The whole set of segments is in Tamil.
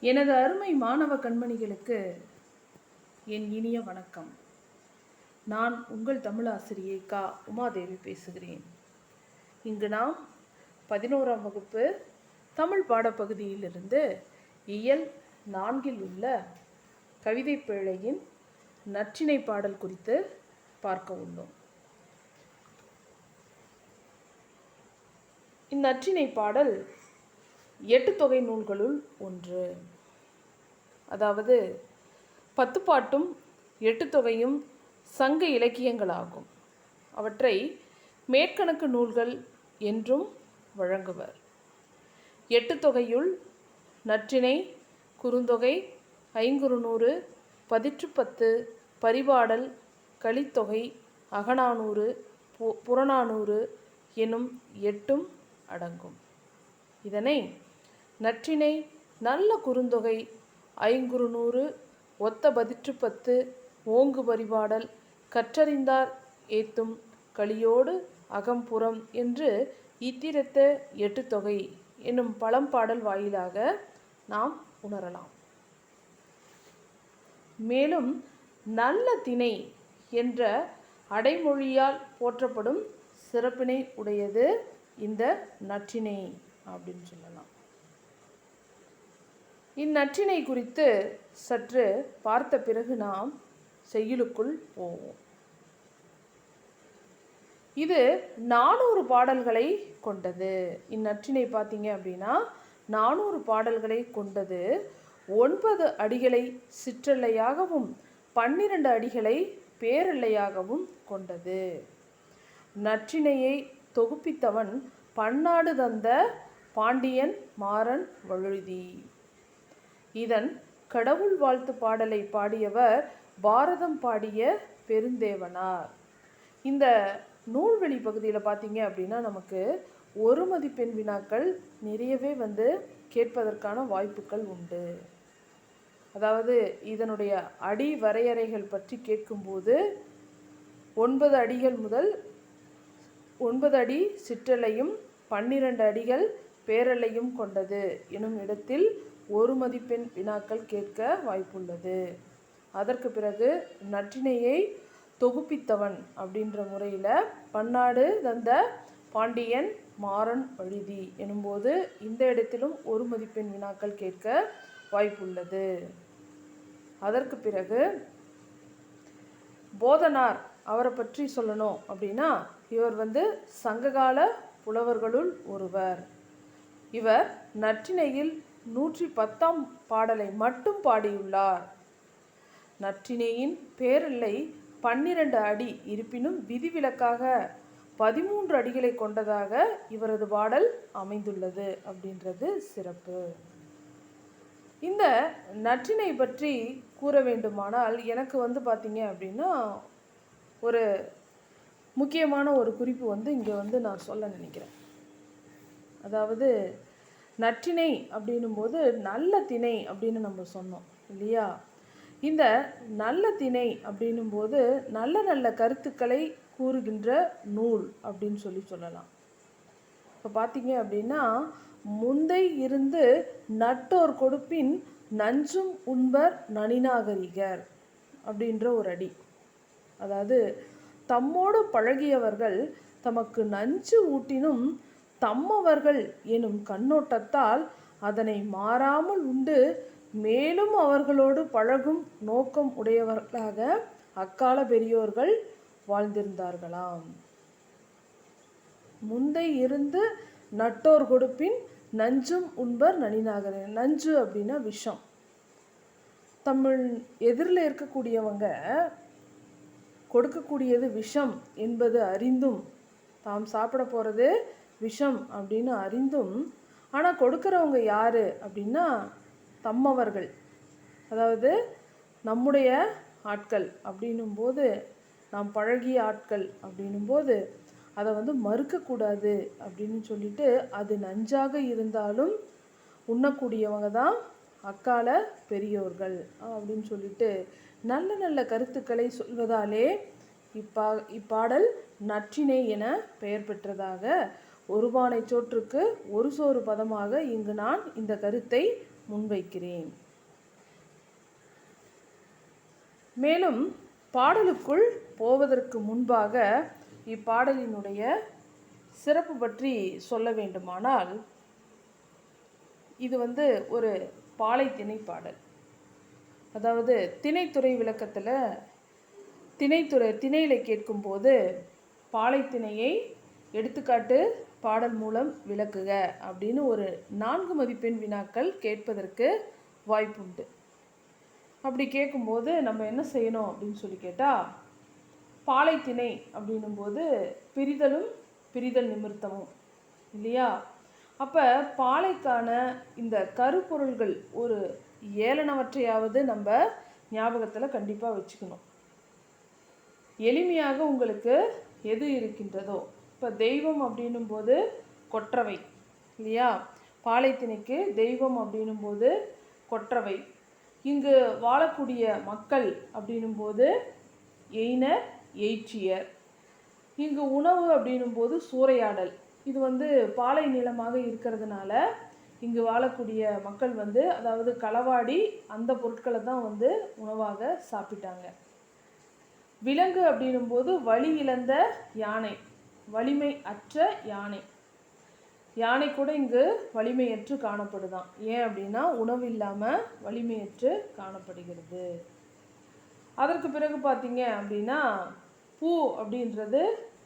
எனது அருமை மாணவ கண்மணிகளுக்கு என் இனிய வணக்கம். நான் உங்கள் தமிழாசிரியை கா. உமாதேவி பேசுகிறேன். இங்கு நாம் பதினோராம் வகுப்பு தமிழ் பாடப்பகுதியிலிருந்து இயல் நான்கில் உள்ள கவிதை பிழையின் நற்றினை பாடல் குறித்து பார்க்க உள்ளோம். இந்நற்றினை பாடல் எட்டு தொகை நூல்களுள் ஒன்று. அதாவது பத்து பாட்டும் எட்டு தொகையும் சங்க இலக்கியங்களாகும். அவற்றை மேற்கணக்கு நூல்கள் என்றும் வழங்குவர். எட்டு தொகையுள் நற்றிணை குறுந்தொகை ஐங்குறுநூறு பதிற்றுப்பத்து பரிபாடல் களித்தொகை அகநானூறு பு புறநானூறு எனும் எட்டும் அடங்கும். இதனை நற்றினை நல்ல குறுந்தொகை ஐங்குறுநூறு ஒத்த பதிற்றுப்பத்து ஓங்கு பரிபாடல் கற்றறிந்தார் ஏத்தும் களியோடு அகம்புறம் என்று இத்திரத்த எட்டு தொகை என்னும் பழம்பாடல் வாயிலாக நாம் உணரலாம். மேலும் நல்ல திணை என்ற அடைமொழியால் போற்றப்படும் சிறப்பினை உடையது இந்த நற்றினை அப்படின்னு சொல்லலாம். இந்நற்றினை குறித்து சற்று பார்த்த பிறகு நாம் செய்யுளுக்குள் போவோம். இது நானூறு பாடல்களை கொண்டது. இந்நற்றினை பார்த்தீங்க அப்படின்னா நானூறு பாடல்களை கொண்டது. ஒன்பது அடிகளை சிற்றல்லையாகவும் பன்னிரண்டு அடிகளை பேரல்லையாகவும் கொண்டது. நற்றினையை தொகுப்பித்தவன் பன்னாடு தந்த பாண்டியன் மாறன் வழுதி இதன் கடவுள் வாழ்த்து பாடலை பாடியவர் பாரதம் பாடிய பெருந்தேவனார். இந்த நூல்வெளி பகுதியில் பார்த்தீங்க அப்படின்னா நமக்கு ஒரு மதிப்பெண் வினாக்கள் நிறையவே வந்து கேட்பதற்கான வாய்ப்புகள் உண்டு. அதாவது இதனுடைய அடி வரையறைகள் பற்றி கேட்கும்போது ஒன்பது அடிகள் முதல் ஒன்பது அடி சிற்றலையும் பன்னிரண்டு அடிகள் பேரலையும் கொண்டது எனும் இடத்தில் ஒரு மதிப்பெண் வினாக்கள் கேட்க வாய்ப்புள்ளது. அதற்கு பிறகு நற்றினையை தொகுப்பித்தவன் அப்படின்ற முறையில் பன்னாடு தந்த பாண்டியன் மாறன் வழுதி எனும்போது இந்த இடத்திலும் ஒரு மதிப்பெண் வினாக்கள் கேட்க வாய்ப்புள்ளது. அதற்கு பிறகு போதனார் அவரை பற்றி சொல்லணும் அப்படின்னா இவர் வந்து சங்ககால புலவர்களுள் ஒருவர். இவர் நற்றினையில் நூற்றி பத்தாம் பாடலை மட்டும் பாடியுள்ளார். நற்றினையின் பேரில்லை பன்னிரண்டு அடி இருப்பினும் விதிவிலக்காக பதிமூன்று அடிகளை கொண்டதாக இவரது பாடல் அமைந்துள்ளது அப்படின்றது சிறப்பு. இந்த நற்றினை பற்றி கூற வேண்டுமானால் எனக்கு வந்து பார்த்தீங்க அப்படின்னா ஒரு முக்கியமான ஒரு குறிப்பு வந்து இங்கே வந்து நான் சொல்ல நினைக்கிறேன். அதாவது நற்றினை அப்படின்னும் போது நல்ல திணை அப்படின்னு நம்ம சொன்னோம் இல்லையா? இந்த நல்ல திணை அப்படின்னும் போது நல்ல நல்ல கருத்துக்களை கூறுகின்ற நூல் அப்படின்னு சொல்லி சொல்லலாம். இப்போ பார்த்தீங்க அப்படின்னா முந்தை இருந்து நட்டோர் கொடுப்பின் நஞ்சும் உண்பர் நனிநாகரிகர் அப்படின்ற ஒரு அடி. அதாவது தம்மோடு பழகியவர்கள் தமக்கு நஞ்சு ஊட்டினும் தம்மவர்கள் எனும் கண்ணோட்டத்தால் அதனை மாறாமல் உண்டு. மேலும் அவர்களோடு பழகும் நோக்கம் உடையவர்களாக அக்கால பெரியோர்கள் வாழ்ந்திருந்தார்களாம். முந்தை இருந்து நட்டோர் கொடுப்பின் நஞ்சும் உண்பர் நனிநாகரே நஞ்சு அப்படின்னா விஷம். தமிழ் எதிரில் இருக்கக்கூடியவங்க கொடுக்கக்கூடியது விஷம் என்பது அறிந்தும் தாம் சாப்பிட போகிறது விஷம் அப்படின்னு அறிந்தும் ஆனால் கொடுக்குறவங்க யார் அப்படின்னா தம்மவர்கள். அதாவது நம்முடைய ஆட்கள் அப்படின்னும்போது நாம் பழகிய ஆட்கள் அப்படின்னும்போது அதை வந்து மறுக்கக்கூடாது அப்படின்னு சொல்லிட்டு அது நஞ்சாக இருந்தாலும் உண்ணக்கூடியவங்க தான் அக்கால பெரியோர்கள் அப்படின்னு சொல்லிட்டு நல்ல நல்ல கருத்துக்களை சொல்வதாலே இப்பா இப்பாடல் நற்றினை என பெயர் பெற்றதாக ஒருபானை சோற்றுக்கு ஒரு சோறு பதமாக இங்கு நான் இந்த கருத்தை முன்வைக்கிறேன். மேலும் பாடலுக்குள் போவதற்கு முன்பாக இப்பாடலினுடைய சிறப்பு பற்றி சொல்ல வேண்டுமானால் இது வந்து ஒரு பாலை திணை பாடல் அதாவது திணைத்துறை விளக்கத்தில் திணைத்துறை திணையில் கேட்கும்போது பாலை திணையை எடுத்துக்காட்டு பாடல் மூலம் விளக்குக அப்படின்னு ஒரு நான்கு மதிப்பெண் வினாக்கள் கேட்பதற்கு வாய்ப்புண்டு. அப்படி கேட்கும்போது நம்ம என்ன செய்யணும் அப்படின்னு சொல்லி கேட்டால் பாலைத்திணை அப்படின்னும்போது பிரிதலும் பிரிதல் நிமித்தமும் இல்லையா? அப்போ பாலைக்கான இந்த கருப்பொருள்கள் ஒரு ஏளனவற்றையாவது நம்ம ஞாபகத்தில் கண்டிப்பாக வச்சுக்கணும். எளிமையாக உங்களுக்கு எது இருக்கின்றதோ இப்போ தெய்வம் அப்படின்னும் போது கொற்றவை இல்லையா? பாலைத்திணைக்கு தெய்வம் அப்படின்னும் போது கொற்றவை. இங்கு வாழக்கூடிய மக்கள் அப்படின்னும் போது எய்னர் எய்ச்சியர் இங்கு உணவு அப்படின்னும் போது சூறையாடல். இது வந்து பாலை நிலமாக இருக்கிறதுனால இங்கு வாழக்கூடிய மக்கள் வந்து அதாவது களவாடி அந்த பொருட்களை தான் வந்து உணவாக சாப்பிட்டாங்க. விலங்கு அப்படின்னும் போது வழி இழந்த யானை. வலிமை அற்ற யானை. யானை கூட இங்கு வலிமையற்று காணப்படுதான். ஏன் அப்படின்னா உணவு இல்லாமல் வலிமையற்று காணப்படுகிறது. அதற்கு பிறகு பார்த்தீங்க அப்படின்னா பூ அப்படின்றது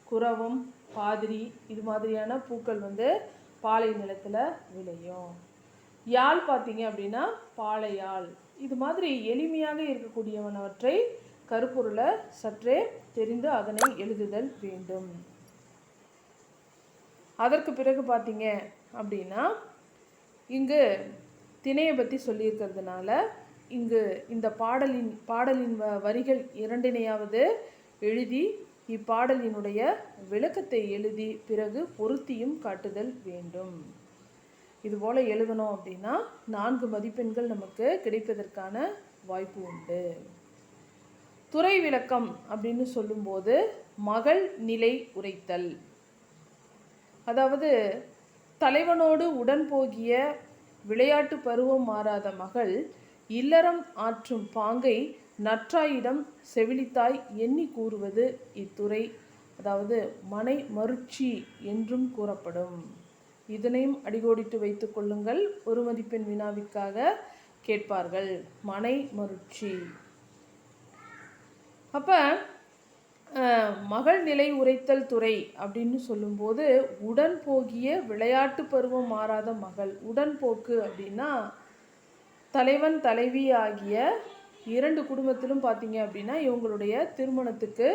குரவம் பாதிரி இது மாதிரியான பூக்கள் வந்து பாலை நிலத்தில் விளையும். யாழ் பார்த்தீங்க அப்படின்னா பாலையாள் இது மாதிரி எளிமையாக இருக்கக்கூடியவனவற்றை கருப்பொருளை சற்றே தெரிந்து அதனை எழுதுதல் வேண்டும். அதற்கு பிறகு பார்த்தீங்க அப்படின்னா இங்கு திணையை பற்றி சொல்லியிருக்கிறதுனால இங்கு இந்த பாடலின் பாடலின் வ வரிகள் இரண்டினையாவது எழுதி இப்பாடலினுடைய விளக்கத்தை எழுதி பிறகு பொருத்தியும் காட்டுதல் வேண்டும். இதுபோல் எழுதணும் அப்படின்னா நான்கு மதிப்பெண்கள் நமக்கு கிடைப்பதற்கான வாய்ப்பு உண்டு. துறை விளக்கம் அப்படின்னு சொல்லும்போது மகள் நிலை உரைத்தல். அதாவது தலைவனோடு உடன் போகிய விளையாட்டு பருவம் மாறாத மகள் இல்லறம் ஆற்றும் பாங்கை நற்றாயிடம் செவிலித்தாய் எண்ணி கூறுவது இத்துறை அதாவது மனை மருட்சி என்றும் கூறப்படும். இதனையும் அடிகோடிட்டு வைத்துக் கொள்ளுங்கள். ஒரு மதிப்பெண் வினாவிற்காக கேட்பார்கள். மனை மருட்சி. அப்போ மகள் நிலை உரைத்தல் துறை அப்படின்னு சொல்லும்போது உடன் போகிய விளையாட்டு பருவம் மாறாத மகள். உடன்போக்கு அப்படின்னா தலைவன் தலைவி ஆகிய இரண்டு குடும்பத்திலும் பார்த்தீங்க அப்படின்னா இவங்களுடைய திருமணத்துக்கு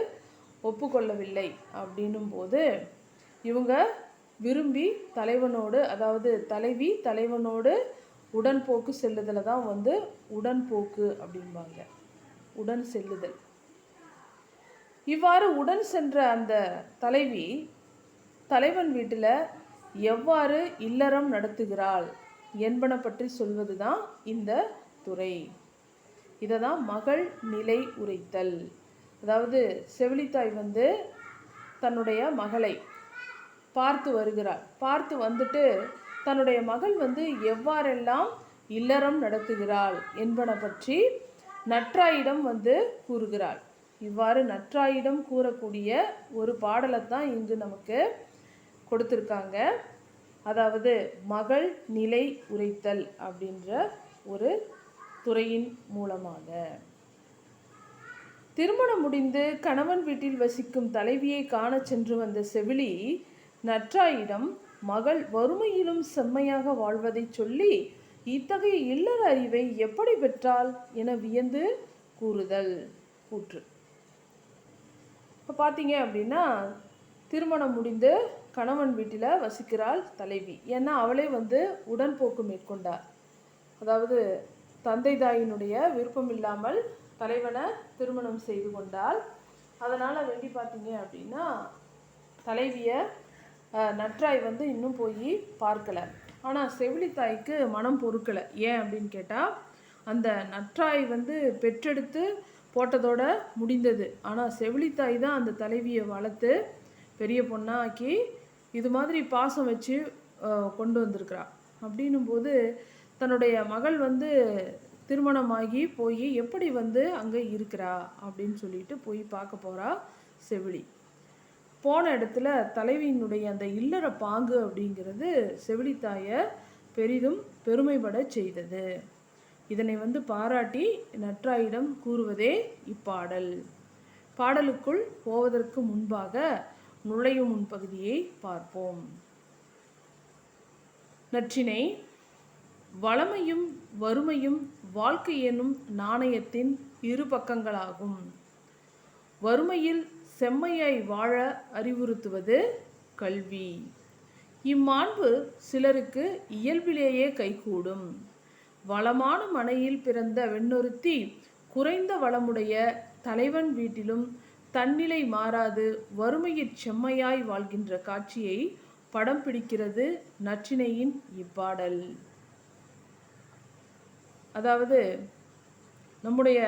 ஒப்புக்கொள்ளவில்லை அப்படின்னும் போது இவங்க விரும்பி தலைவனோடு அதாவது தலைவி தலைவனோடு உடன்போக்கு செல்லுதலை தான் வந்து உடன்போக்கு அப்படிம்பாங்க. உடன் செல்லுதல். இவ்வாறு உடன் சென்ற அந்த தலைவி தலைவன் வீட்டில் எவ்வாறு இல்லறம் நடத்துகிறாள் என்பன பற்றி சொல்வது தான் இந்த துறை. இதை தான் மகள் நிலை உரைத்தல். அதாவது செவிலித்தாய் வந்து தன்னுடைய மகளை பார்த்து வருகிறாள். பார்த்து வந்துட்டு தன்னுடைய மகள் வந்து எவ்வாறெல்லாம் இல்லறம் நடத்துகிறாள் என்பன பற்றி நற்றாயிடம் வந்து கூறுகிறாள். இவ்வாறு நற்றாயிடம் கூறக்கூடிய ஒரு பாடலை தான் இன்று நமக்கு கொடுத்துருக்காங்க. அதாவது மகள் நிலை உரைத்தல் அப்படின்ற ஒரு துறையின் மூலமாக. திருமணம் முடிந்து கணவன் வீட்டில் வசிக்கும் தலைவியை காண சென்று வந்த செவிலி நற்றாயிடம் மகள் வறுமையிலும் செம்மையாக வாழ்வதை சொல்லி இத்தகைய இல்லற அறிவை எப்படி பெற்றாள் என வியந்து கூறுதல் கூற்று. இப்போ பார்த்தீங்க அப்படின்னா திருமணம் முடிந்து கணவன் வீட்டில் வசிக்கிறாள் தலைவி. ஏன்னா அவளே வந்து உடன்போக்கு மேற்கொண்டார். அதாவது தந்தை தாயினுடைய விருப்பம் இல்லாமல் தலைவனை திருமணம் செய்து கொண்டால் அதனால் வேண்டி பார்த்தீங்க அப்படின்னா தலைவியை நற்றாய் வந்து இன்னும் போய் பார்க்கலை. ஆனால் செவிலித்தாய்க்கு மனம் பொறுக்கலை. ஏன் அப்படின்னு கேட்டால் அந்த நற்றாய் வந்து பெற்றெடுத்து போட்டதோட முடிந்தது. ஆனால் செவிலித்தாய் தான் அந்த தலைவியை வளர்த்து பெரிய பொண்ணாக்கி இது மாதிரி பாசம் வச்சு கொண்டு வந்திருக்கிறா. அப்படின்னும் போது தன்னுடைய மகள் வந்து திருமணமாகி போய் எப்படி வந்து அங்கே இருக்கிறா அப்படின்னு சொல்லிட்டு போய் பார்க்க போகிறா செவிலி. போன இடத்துல தலைவியினுடைய அந்த இல்லற பாங்கு அப்படிங்கிறது செவிலித்தாயை பெரிதும் பெருமைப்பட செய்தது. இதனை வந்து பாராட்டி நற்றாயிடம் கூறுவதே இப்பாடல். பாடலுக்குள் போவதற்கு முன்பாக நுழையும் முன்பகுதியை பார்ப்போம். நற்றினை வளமையும் வறுமையும் வாழ்க்கை எனும் நாணயத்தின் இரு பக்கங்களாகும். வறுமையில் செம்மையாய் வாழ அறிவுறுத்துவது கல்வி. இம்மாண்பு சிலருக்கு இயல்பிலேயே கைகூடும். வளமான மனையில் பிறந்த வெண்ணொருத்தி குறைந்த வளமுடைய தலைவன் வீட்டிலும் தன்னிலை மாறாது வறுமையிற் செம்மையாய் வாழ்கின்ற காட்சியை படம் பிடிக்கிறது நற்றினையின் இப்பாடல். அதாவது நம்முடைய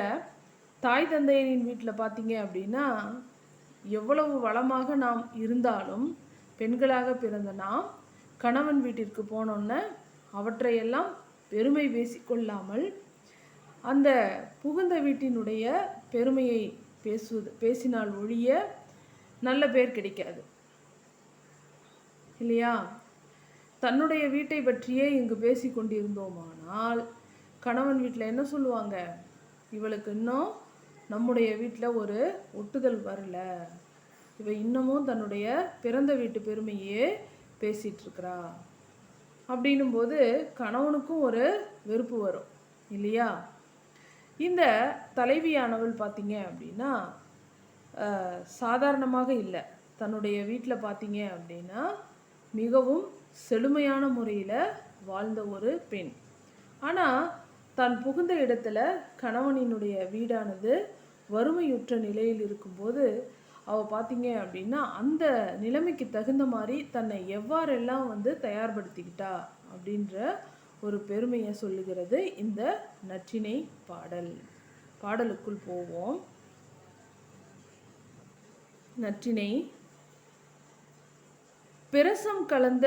தாய் தந்தையரின் வீட்டில் பார்த்தீங்க அப்படின்னா எவ்வளவு வளமாக நாம் இருந்தாலும் பெண்களாக பிறந்த நாம் கணவன் வீட்டிற்கு போனோன்ன அவற்றையெல்லாம் பெருமை பேசிக்கொள்ளாமல் அந்த புகுந்த வீட்டினுடைய பெருமையை பேசுவது பேசினால் ஒழிய நல்ல பேர் கிடைக்காது. இல்லையா? தன்னுடைய வீட்டை பற்றியே இங்கு பேசி கொண்டிருந்தோமானால் கணவன் வீட்டில் என்ன சொல்லுவாங்க? இவளுக்கு இன்னும் நம்முடைய வீட்டில் ஒரு ஒட்டுதல் வரல. இவ இன்னமும் தன்னுடைய பிறந்த வீட்டு பெருமையே பேசிகிட்ருக்கிறாள் அப்படின்னும் போது கணவனுக்கும் ஒரு வெறுப்பு வரும் இல்லையா? இந்த தலைவியானவள் பார்த்தீங்க அப்படின்னா சாதாரணமாக இல்லை. தன்னுடைய வீட்டில் பார்த்தீங்க அப்படின்னா மிகவும் செழுமையான முறையில் வாழ்ந்த ஒரு பெண். ஆனால் தான் புகுந்த இடத்துல கணவனினுடைய வீடானது வறுமையுற்ற நிலையில் இருக்கும்போது அவள் பார்த்தீங்க அப்படின்னா அந்த நிலைமைக்கு தகுந்த மாதிரி தன்னை எவ்வாறெல்லாம் வந்து தயார்படுத்திக்கிட்டா அப்படின்ற ஒரு பெருமையை சொல்லுகிறது இந்த நற்றினை பாடல். பாடலுக்குள் போவோம். நற்றினை. பிரசம் கலந்த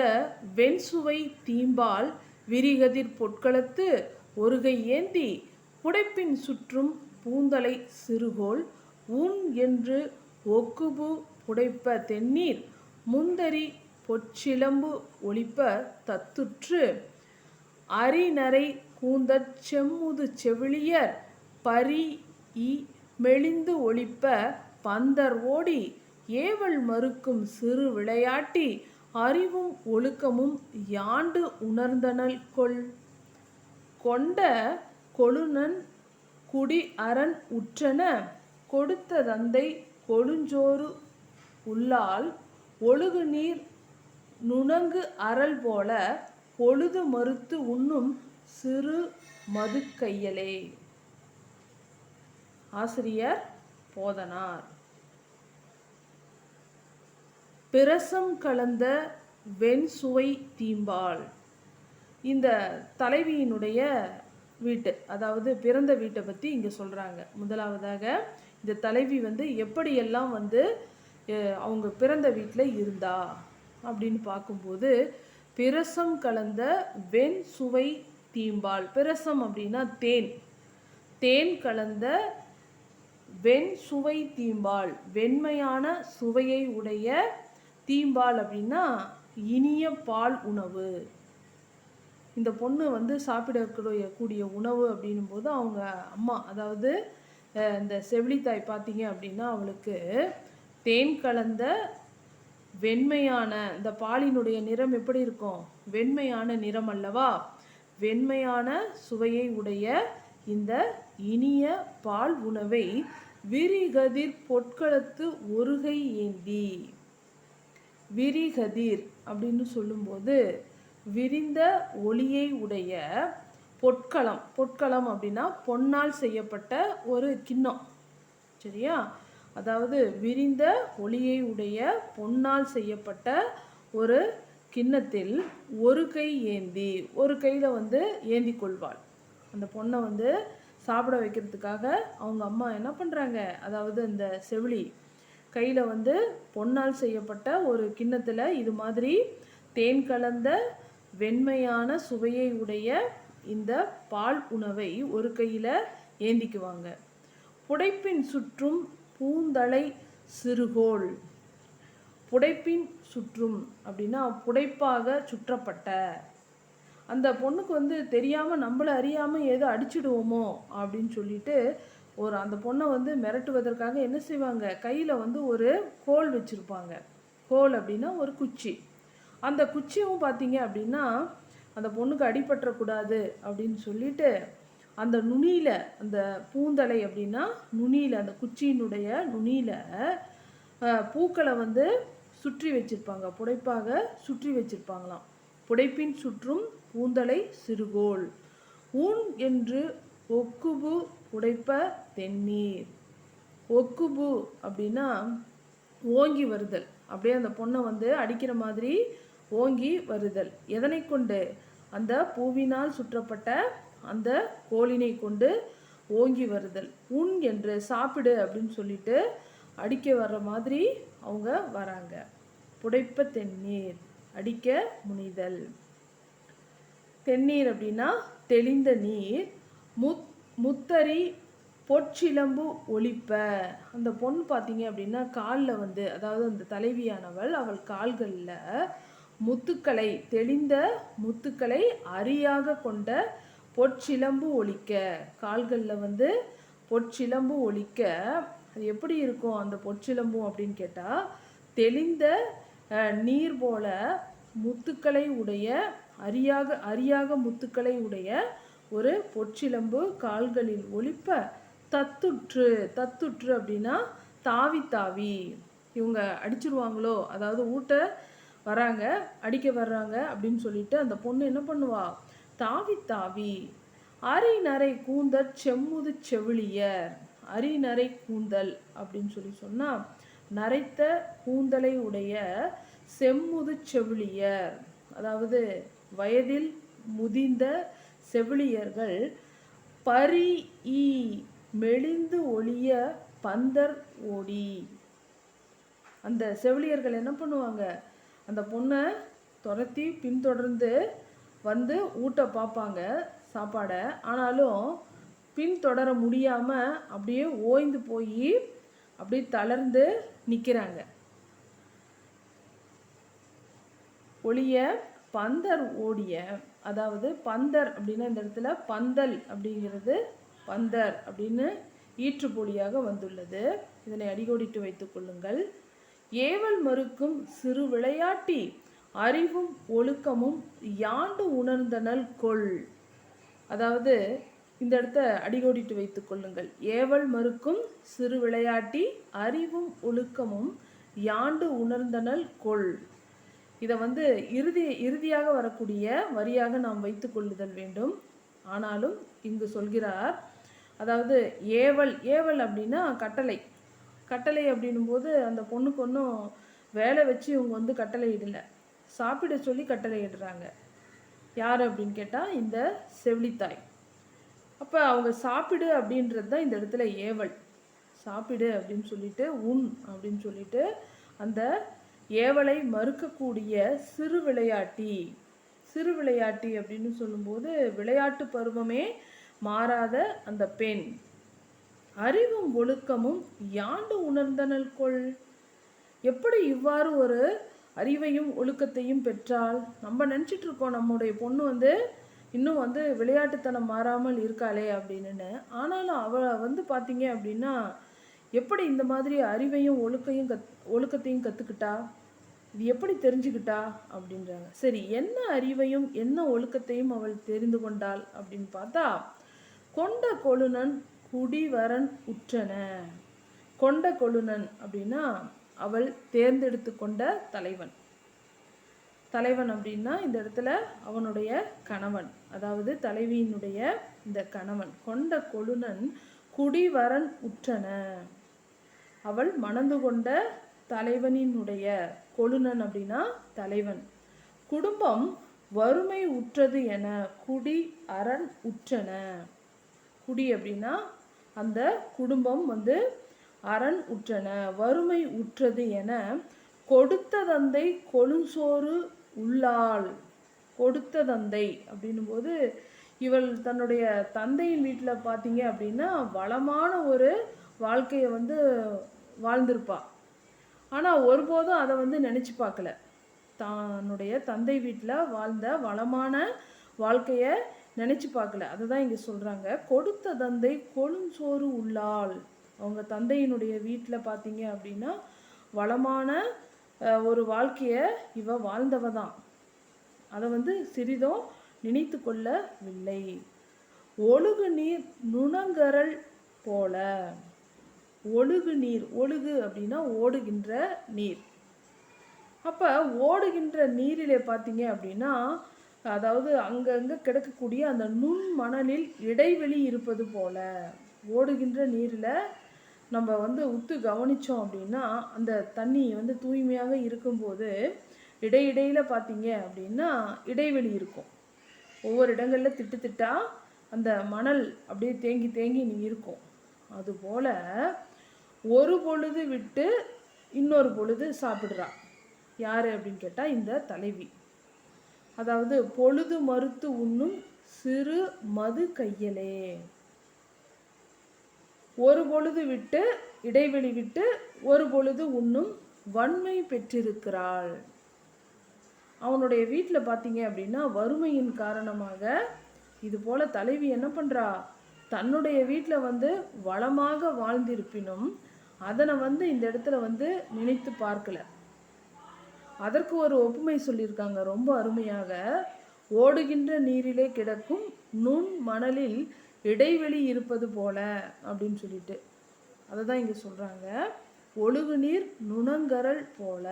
வெண்சுவை தீம்பால் விரிகதிர் பொற்களத்து ஒருகை ஏந்தி புடைப்பின் சுற்றும் பூந்தலை சிறுகோள் ஊன் என்று ஒக்குபு புடைப்ப தென்னீர் முந்தரி பொற்சிலம்பு ஒளிப்ப தத்துற்று. அரிநரை கூந்தற் செம்முது செவிலியர் பரி இ மெலிந்து ஒளிப்ப பந்தர் ஓடி ஏவல் மறுக்கும் சிறு விளையாட்டி அறிவும் ஒழுக்கமும் யாண்டு உணர்ந்தனல் கொள். கொண்ட கொழுநன் குடி அரண் உற்றன கொடுத்த தந்தை கொடுஞ்சோறு உள்ளால் ஒழுகு நீர் நுணங்கு அரல் போல பொழுது மறுத்து உண்ணும் சிறு மதுக்கையலே. ஆசிரியர் போதனார். பிரசம் கலந்த வெண் சுவை தீம்பால் இந்த தலைவியினுடைய வீட்டு அதாவது பிறந்த வீட்டை பற்றி இங்கே சொல்கிறாங்க முதலாவதாக இந்த தலைவி வந்து எப்படியெல்லாம் வந்து அவங்க பிறந்த வீட்டில் இருந்தா அப்படின்னு பார்க்கும்போது பிரசம் கலந்த வெண் சுவை தீம்பால் பிரசம் அப்படின்னா தேன். தேன் கலந்த வெண் சுவை தீம்பால் வெண்மையான சுவையை உடைய தீம்பால் அப்படின்னா இனிய பால் உணவு. இந்த பொண்ணு வந்து சாப்பிடக்கூடிய கூடிய உணவு அப்படின்னும் போது அவங்க அம்மா அதாவது இந்த செவிலித்தாய் பார்த்தீங்க அப்படின்னா அவளுக்கு தேன் கலந்த வெண்மையான இந்த பாலினுடைய நிறம் எப்படி இருக்கும்? வெண்மையான நிறம் அல்லவா? வெண்மையான சுவையை உடைய இந்த இனிய பால் உணவை விரிகதிர் பொற்களத்து ஒருகை ஏந்தி. விரிகதிர் அப்படின்னு சொல்லும்போது விரிந்த ஒளியை உடைய பொற்களம். பொற்களம் அப்படின்னா பொன்னால் செய்யப்பட்ட ஒரு கிண்ணம். சரியா? அதாவது விரிந்த ஒளியை உடைய பொன்னால் செய்யப்பட்ட ஒரு கிண்ணத்தில் ஒரு கை ஏந்தி ஒரு கையில் வந்து ஏந்தி கொள்வாள். அந்த பொண்ணை வந்து சாப்பிட வைக்கிறதுக்காக அவங்க அம்மா என்ன பண்ணுறாங்க அதாவது இந்த செவிலி கையில் வந்து பொன்னால் செய்யப்பட்ட ஒரு கிண்ணத்தில் இது மாதிரி தேன் கலந்த வெண்மையான சுவையை உடைய இந்த பால் உணவை ஒரு கையில் ஏந்திக்குவாங்க. புடைப்பின் சுற்றும் பூந்தலை சிறுகோள். புடைப்பின் சுற்றும் அப்படின்னா புடைப்பாக சுற்றப்பட்ட. அந்த பொண்ணுக்கு வந்து தெரியாமல் நம்மளை அறியாமல் ஏதோ அடிச்சிடுவோமோ அப்படின்னு சொல்லிட்டு ஒரு அந்த பொண்ணை வந்து மிரட்டுவதற்காக என்ன செய்வாங்க? கையில் வந்து ஒரு கோல் வச்சுருப்பாங்க. கோல் அப்படின்னா ஒரு குச்சி. அந்த குச்சியும் பார்த்தீங்க அப்படின்னா அந்த பொண்ணுக்கு அடிபற்றக்கூடாது அப்படின்னு சொல்லிட்டு அந்த நுனியில் அந்த பூந்தலை அப்படின்னா நுனியில் அந்த குச்சியினுடைய நுனியில் பூக்களை வந்து சுற்றி வச்சிருப்பாங்க. புடைப்பாக சுற்றி வச்சிருப்பாங்களாம். புடைப்பின் சுற்றும் பூந்தலை சிறுகோள். ஊன் என்று ஒக்குபு புடைப்ப தென்னீர். ஒக்குபு அப்படின்னா ஓங்கி வருதல். அப்படியே அந்த பொண்ணை வந்து அடிக்கிற மாதிரி ஓங்கி வருதல். எதனை கொண்டு? அந்த பூவினால் சுற்றப்பட்ட அந்த கோலினை கொண்டு ஓங்கி வருதல். உன் என்று சாப்பிடு அப்படின்னு சொல்லிட்டு அடிக்க வர்ற மாதிரி அவங்க வராங்க. புடைப்ப தென்னீர் அடிக்க முனிதல். தென்னீர் அப்படின்னா தெளிந்த நீர் முத் முத்தரி பொற்சிலம்பு ஒழிப்ப அந்த பொண்ணு பார்த்தீங்க அப்படின்னா காலில் வந்து அதாவது அந்த தலைவியானவள் அவள் கால்களில் முத்துக்களை தெளிந்த முத்துக்களை அரியாக கொண்ட பொற்சிலம்பு ஒலிக்க. கால்களில் வந்து பொற்சிலம்பு ஒலிக்க. அது எப்படி இருக்கும் அந்த பொற்சிலம்பும் அப்படின்னு கேட்டால் தெளிந்த நீர் போல முத்துக்களை உடைய அரியாக அரியாக முத்துக்களை உடைய ஒரு பொற்சிலம்பு கால்களில் ஒழிப்ப தத்துற்று தத்துற்று அப்படின்னா தாவி தாவி. இவங்க அடிச்சிருவாங்களோ? அதாவது ஊட்ட வராங்க அடிக்க வர்றாங்க அப்படின்னு சொல்லிட்டு அந்த பொண்ணு என்ன பண்ணுவா? தாவி தாவி அரி நரை கூந்தற் செம்முது செவிலியர் அரி நரை கூந்தல் அப்படின்னு சொல்லி சொன்னா நரைத்த கூந்தலை உடைய செம்முது செவிலியர் அதாவது வயதில் முதிர்ந்த செவிலியர்கள் பரி ஈ மெலிந்து ஒளிய பந்தர் ஓடி. அந்த செவிலியர்கள் என்ன பண்ணுவாங்க? அந்த பொண்ணை துரத்தி பின்தொடர்ந்து வந்து ஊட்ட பார்ப்பாங்க சாப்பாடை. ஆனாலும் பின்தொடர முடியாமல் அப்படியே ஓய்ந்து போய் அப்படியே தளர்ந்து நிற்கிறாங்க ஒளிய பந்தர் ஓடிய அதாவது பந்தர் அப்படின்னா இந்த இடத்துல பந்தல் அப்படிங்கிறது பந்தர் அப்படின்னு ஈற்றுப்பொலியாக வந்துள்ளது. இதனை அடிகோடிட்டு வைத்துக் கொள்ளுங்கள். ஏவல் மறுக்கும் சிறு விளையாட்டி. அறிவும் ஒழுக்கமும் யாண்டு உணர்ந்தனல் கொள். அதாவது இந்த இடத்த அடிகோடிட்டு வைத்துக் கொள்ளுங்கள். ஏவல் மறுக்கும் சிறு விளையாட்டி அறிவும் ஒழுக்கமும் யாண்டு உணர்ந்தனல் கொள். இதை வந்து இறுதி இறுதியாக வரக்கூடிய வரியாக நாம் வைத்துக் கொள்ளுதல் வேண்டும். ஆனாலும் இங்கு சொல்கிறார் அதாவது ஏவல் ஏவல் அப்படின்னா கட்டளை. கட்டளை அப்படின்னும்போது அந்த பொண்ணுக்கு ஒன்றும் வேலை வச்சு இவங்க வந்து கட்டளை இடலை. சாப்பிட சொல்லி கட்டளை இடுறாங்க. யார் அப்படின்னு கேட்டால் இந்த செவிலித்தாய். அப்போ அவங்க சாப்பிடு அப்படின்றது தான் இந்த இடத்துல ஏவல். சாப்பிடு அப்படின்னு சொல்லிட்டு உண் அப்படின்னு சொல்லிட்டு அந்த ஏவலை மறுக்கக்கூடிய சிறு விளையாட்டி சிறு விளையாட்டி அப்படின்னு சொல்லும்போது விளையாட்டு பருவமே மாறாத அந்த பெண். அறிவும் ஒழுக்கமும் யாண்டு உணர்ந்தனல் கொள். எப்படி இவ்வாறு ஒரு அறிவையும் ஒழுக்கத்தையும் பெற்றால்? நம்ம நினச்சிட்டு இருக்கோம் நம்முடைய பொண்ணு வந்து இன்னும் வந்து விளையாட்டுத்தனம் மாறாமல் இருக்காளே அப்படின்னு. ஆனாலும் அவளை வந்து பார்த்தீங்க அப்படின்னா எப்படி இந்த மாதிரி அறிவையும் ஒழுக்கையும் கத் ஒழுக்கத்தையும் கற்றுக்கிட்டா இது எப்படி தெரிஞ்சுக்கிட்டா? அப்படின்றாங்க. சரி என்ன அறிவையும் என்ன ஒழுக்கத்தையும் அவள் தெரிந்து கொண்டாள் அப்படின்னு பார்த்தா கொண்ட கொழுனன் குடிவரன் உற்றன. கொண்ட கொழுனன் அப்படின்னா அவள் தேர்ந்தெடுத்து கொண்ட தலைவன். தலைவன் அப்படின்னா இந்த இடத்துல அவனுடைய கணவன். அதாவது தலைவியினுடைய இந்த கணவன். கொண்ட கொழுனன் குடிவரன் உற்றன. அவள் மணந்து கொண்ட தலைவனினுடைய கொழுனன் அப்படின்னா தலைவன். குடும்பம் வறுமை உற்றது என குடி அரண் உற்றன. குடி அப்படின்னா அந்த குடும்பம் வந்து அரண் உற்றன வறுமை உற்றது என கொடுத்த தந்தை கொழுஞ்சோறு உள்ளாள். கொடுத்த தந்தை அப்படின்னும் போது இவள் தன்னுடைய தந்தையின் வீட்டில் பார்த்தீங்க அப்படின்னா வளமான ஒரு வாழ்க்கையை வந்து வாழ்ந்திருப்பாள் ஆனால் ஒருபோதும் அதை வந்து நினச்சி பார்க்கல தன்னுடைய தந்தை வீட்டில் வாழ்ந்த வளமான வாழ்க்கையை நினச்சி பார்க்கல. அதுதான் இங்கே சொல்கிறாங்க கொடுத்த தந்தை கொழுஞ்சோறு உள்ளாள். அவங்க தந்தையினுடைய வீட்டில் பார்த்தீங்க அப்படின்னா வளமான அஹ், ஒரு வாழ்க்கையை இவ வாழ்ந்தவ தான். அதை வந்து சிறிதும் நினைத்து கொள்ளவில்லை. ஒழுகு நீர் நுணங்கரல் போல. ஒழுகு நீர் ஒழுகு அப்படின்னா ஓடுகின்ற நீர். அப்போ ஓடுகின்ற நீரிலே பார்த்தீங்க அப்படின்னா அதாவது அங்கங்கே கிடக்கக்கூடிய அந்த நுண் மணலில் இடைவெளி இருப்பது போல ஓடுகின்ற நீரில் நம்ம வந்து உத்து கவனித்தோம் அப்படின்னா அந்த தண்ணி வந்து தூய்மையாக இருக்கும்போது இடையிடையில் பார்த்தீங்க அப்படின்னா இடைவெளி இருக்கும். ஒவ்வொரு இடங்களில் திட்டு திட்டா அந்த மணல் அப்படியே தேங்கி தேங்கி நீ இருக்கும் அதுபோல் ஒரு பொழுது விட்டு இன்னொரு பொழுது சாப்பிட்றா. யார் அப்படின்னு கேட்டால் இந்த தலைவி. அதாவது பொழுது மறுத்து உண்ணும் சிறு மது கையலே. ஒரு பொழுது விட்டு இடைவெளி விட்டு ஒரு பொழுது உண்ணும் வன்மை பெற்றிருக்கிறாள். அவனுடைய வீட்டில் பார்த்தீங்க அப்படின்னா வறுமையின் காரணமாக இது போல தலைவி என்ன பண்ணுறா தன்னுடைய வீட்டில் வந்து வளமாக வாழ்ந்திருப்பினும் அதனை வந்து இந்த இடத்துல வந்து நினைத்து பார்க்கல. அதற்கு ஒரு ஒப்புமை சொல்லியிருக்காங்க. ரொம்ப அருமையாக ஓடுகின்ற நீரிலே கிடக்கும் நுண் மணலில் இடைவெளி இருப்பது போல அப்படின்னு சொல்லிட்டு. அதை தான் இங்கே சொல்கிறாங்க ஒழுகு நீர் நுணங்கரல் போல.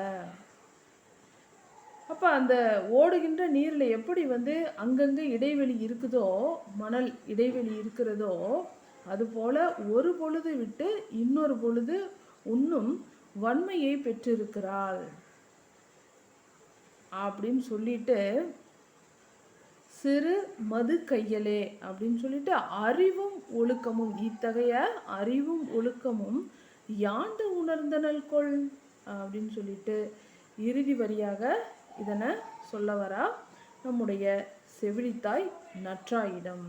அப்போ அந்த ஓடுகின்ற நீரில் எப்படி வந்து அங்கங்கே இடைவெளி இருக்குதோ மணல் இடைவெளி இருக்கிறதோ அதுபோல் ஒரு பொழுது விட்டு இன்னொரு பொழுது இன்னும் வன்மையை பெற்றிருக்கிறாள். அப்படின்னு சொல்லிட்டு சிறு மது கையலே அப்படின்னு சொல்லிட்டு அறிவும் ஒழுக்கமும் இத்தகைய அறிவும் ஒழுக்கமும் யாண்டு உணர்ந்தனல் கொள்? அப்படின்னு சொல்லிட்டு இறுதி வரியாக இதனை சொல்ல வரா நம்முடைய செவிலித்தாய் நற்றாயிடம்.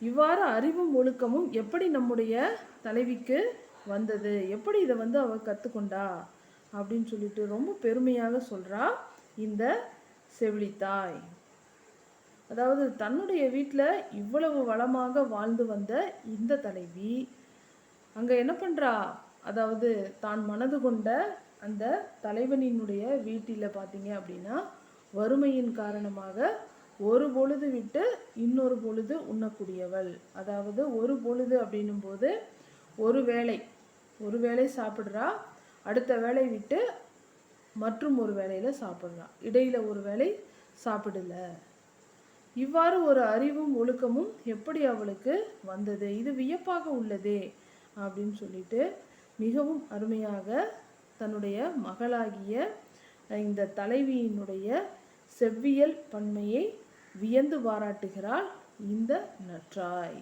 இவ்வாறு அறிவும் ஒழுக்கமும் எப்படி நம்முடைய தலைவிக்கு வந்தது? எப்படி இதை வந்து அவ கற்றுக்கொண்டா அப்படின்னு சொல்லிட்டு ரொம்ப பெருமையாக சொல்கிறா இந்த செவிலித்தாய். அதாவது தன்னுடைய வீட்டில் இவ்வளவு வளமாக வாழ்ந்து வந்த இந்த தலைவி அங்கே என்ன பண்ணுறா அதாவது தான் மனது கொண்ட அந்த தலைவனினுடைய வீட்டில் பார்த்தீங்க அப்படின்னா வறுமையின் காரணமாக ஒரு பொழுது விட்டு இன்னொரு பொழுது உண்ணக்கூடியவள். அதாவது ஒரு பொழுது அப்படின்னும் போது ஒரு வேளை ஒரு வேளை சாப்பிட்றா அடுத்த வேளை விட்டு மற்றும் ஒரு வேலையில் சாப்பிட்லாம். இடையில் ஒரு வேளை சாப்பிடல. இவ்வாறு ஒரு அறிவும் ஒழுக்கமும் எப்படி அவளுக்கு வந்தது? இது வியப்பாக உள்ளதே அப்படின்னு சொல்லிட்டு மிகவும் அருமையாக தன்னுடைய மகளாகிய இந்த தலைவியினுடைய செவ்வியல் பன்மையை வியந்து பாராட்டுகிறாள் இந்த நற்றாய்.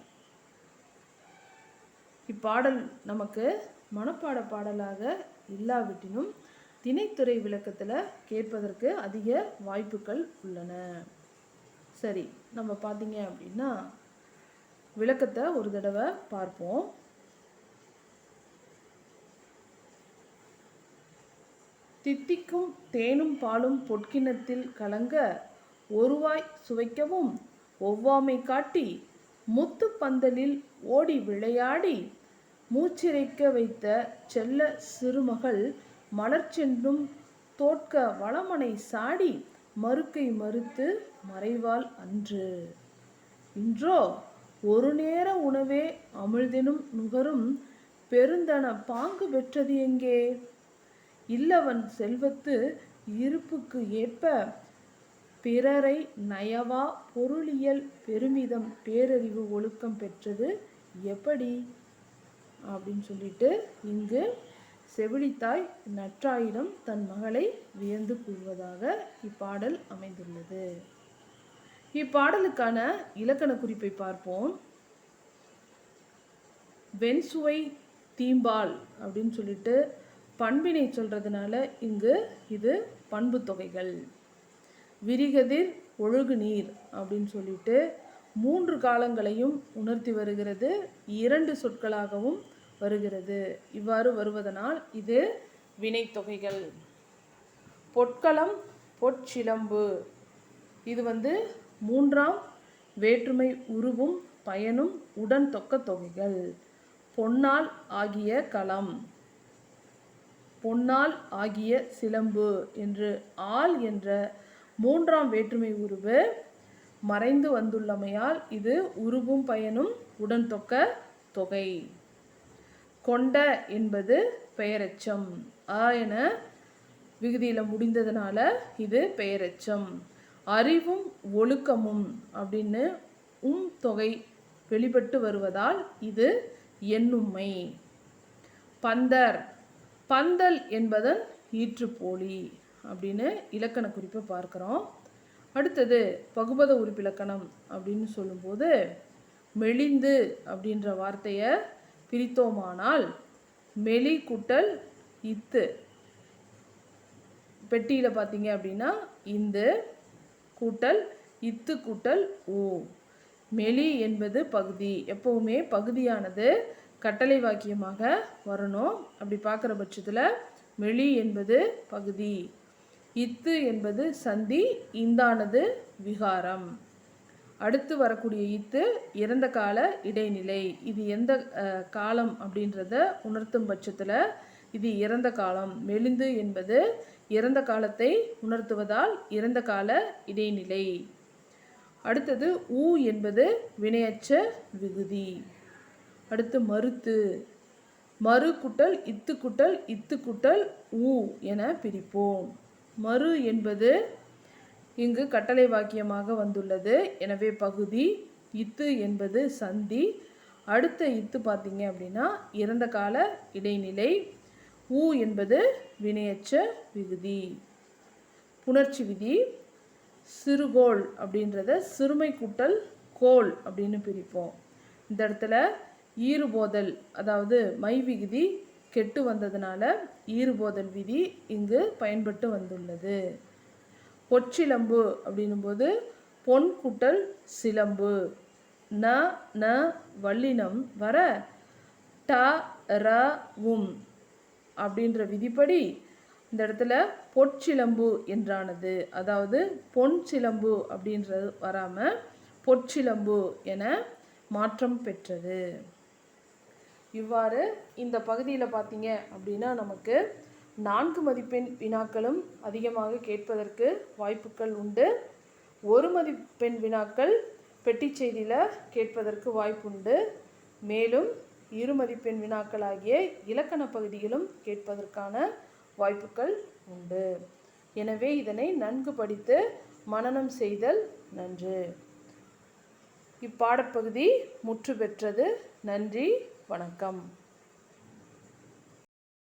இப்பாடல் நமக்கு மனப்பாட பாடலாக இல்லாவிட்டினும் திணைத்துறை விளக்கத்தில் கேட்பதற்கு அதிக வாய்ப்புகள் உள்ளன. சரி நம்ம பார்த்தீங்க அப்படின்னா விளக்கத்தை ஒரு தடவை பார்ப்போம். தித்திக்கும் தேனும் பாலும் பொற்கிணத்தில் கலங்க ஒருவாய் சுவைக்கவும் ஒவ்வாமை காட்டி முத்து பந்தலில் ஓடி விளையாடி மூச்சிறைக்க வைத்த செல்ல சிறுமகள் மலர்ச்சென்றும் தோற்க வளமனை சாடி மறுக்கை மறுத்து மறைவாள் அன்று. இன்றோ ஒரு நேர உணவே அமிழ்தினும் நுகரும் பெருந்தன பாங்கு பெற்றது எங்கே? இல்லவன் செல்வத்து இருப்புக்கு ஏற்ப பிறரை நயவா பொருளியல் பெருமிதம் பேரறிவு ஒழுக்கம் பெற்றது எப்படி? அப்படின்னு சொல்லிட்டு இங்கு செவிலித்தாய் நற்றாயிடம் தன் மகளை வியந்து கூறுவதாக இப்பாடல் அமைந்துள்ளது. இப்பாடலுக்கான இலக்கண குறிப்பை பார்ப்போம். வெண்சுவை தீம்பால் அப்படின்னு சொல்லிட்டு பண்பினை சொல்கிறதுனால இங்கு இது பண்பு தொகைகள். விரிகதிர் ஒழுகு நீர் அப்படின்னு சொல்லிட்டு மூன்று காலங்களையும் உணர்த்தி வருகிறது. இரண்டு சொற்களாகவும் வருகிறது. இவ்வாறு வருவதனால் இது வினைத்தொகைகள் பொற்களம் பொற்சிலம்பு. இது வந்து மூன்றாம் வேற்றுமை உருவும் பயனும் உடன் தொக்க தொகைகள். பொன்னால் ஆகிய களம். பொன்னால் ஆகிய சிலம்பு என்று ஆள் என்ற மூன்றாம் வேற்றுமை உருவு மறைந்து வந்துள்ளமையால் இது உருவும் பயனும் உடன் தொக்க தொகை. கொண்ட என்பது பெயரெச்சம். ஆ என விகுதியில் முடிந்ததுனால இது பெயரெச்சம். அறிவும் ஒழுக்கமும் அப்படின்னு உம் தொகை வெளிப்பட்டு வருவதால் இது எண்ணுமை பந்தர். பந்தல் என்பதன் ஈற்றுப்போலி அப்படின்னு இலக்கண குறிப்பை பார்க்குறோம். அடுத்தது பகுபத உறுப்பிலக்கணம் அப்படின்னு சொல்லும்போது மெலிந்து அப்படின்ற வார்த்தையை பிரித்தோமானால் மெலி குட்டல் இத்து. பெட்டியில் பார்த்தீங்க அப்படின்னா இந்த கூட்டல் இத்து கூட்டல் ஓ மெலி என்பது பகுதி. எப்பவுமே பகுதியானது கட்டளை வாக்கியமாக வரணும். அப்படி பார்க்குற பட்சத்தில் மெலி என்பது பகுதி. இத்து என்பது சந்தி இந்தானது விகாரம். அடுத்து வரக்கூடிய இத்து இறந்த கால இடைநிலை. இது எந்த காலம் அப்படின்றத உணர்த்தும் பட்சத்தில் இது இறந்த காலம். மெலிந்து என்பது இறந்த காலத்தை உணர்த்துவதால் இறந்த கால இடைநிலை. அடுத்தது ஊ என்பது வினையச்ச விகுதி. அடுத்து மறுத்து. மறு குட்டல் இத்து குட்டல் இத்து குட்டல் ஊ என பிரிப்போம். மறு என்பது இங்கு கட்டளை வாக்கியமாக வந்துள்ளது. எனவே பகுதி இத்து என்பது சந்தி. அடுத்த இத்து பார்த்தீங்க அப்படின்னா இறந்த கால இடைநிலை. ஊ என்பது வினையச்ச விகுதி. புணர்ச்சி விதி சிறுகோள் அப்படின்றத சிறுமை கூட்டல் கோல் அப்படின்னு பிரிப்போம். இந்த இடத்துல ஈறுபோதல் அதாவது மை விகுதி கெட்டு வந்ததுனால ஈறுபோதல் விதி இங்கு பயன்பட்டு வந்துள்ளது. பொற்சிலம்பு அப்படின்னும்போது பொன் குட்டல் சிலம்பு. ந ந வல்லினம் வர ட ர உம் அப்படின்ற விதிப்படி இந்த இடத்துல பொற்சிலம்பு என்றானது. அதாவது பொன் சிலம்பு அப்படின்றது வராமல் பொற்சிலம்பு என மாற்றம் பெற்றது. இவ்வாறு இந்த பகுதியில் பார்த்தீங்க அப்படின்னா நமக்கு நான்கு மதிப்பெண் வினாக்களும் அதிகமாக கேட்பதற்கு வாய்ப்புகள் உண்டு. ஒரு மதிப்பெண் வினாக்கள் பெட்டிச் செய்தியில் கேட்பதற்கு வாய்ப்புண்டு. மேலும் இரு மதிப்பெண் வினாக்களாகிய இலக்கண பகுதியிலும் கேட்பதற்கான வாய்ப்புகள் உண்டு. எனவே இதனை நன்கு படித்து மனனம் செய்தல் நன்று. இப்பாடப்பகுதி முற்று பெற்றது நன்றி வணக்கம்.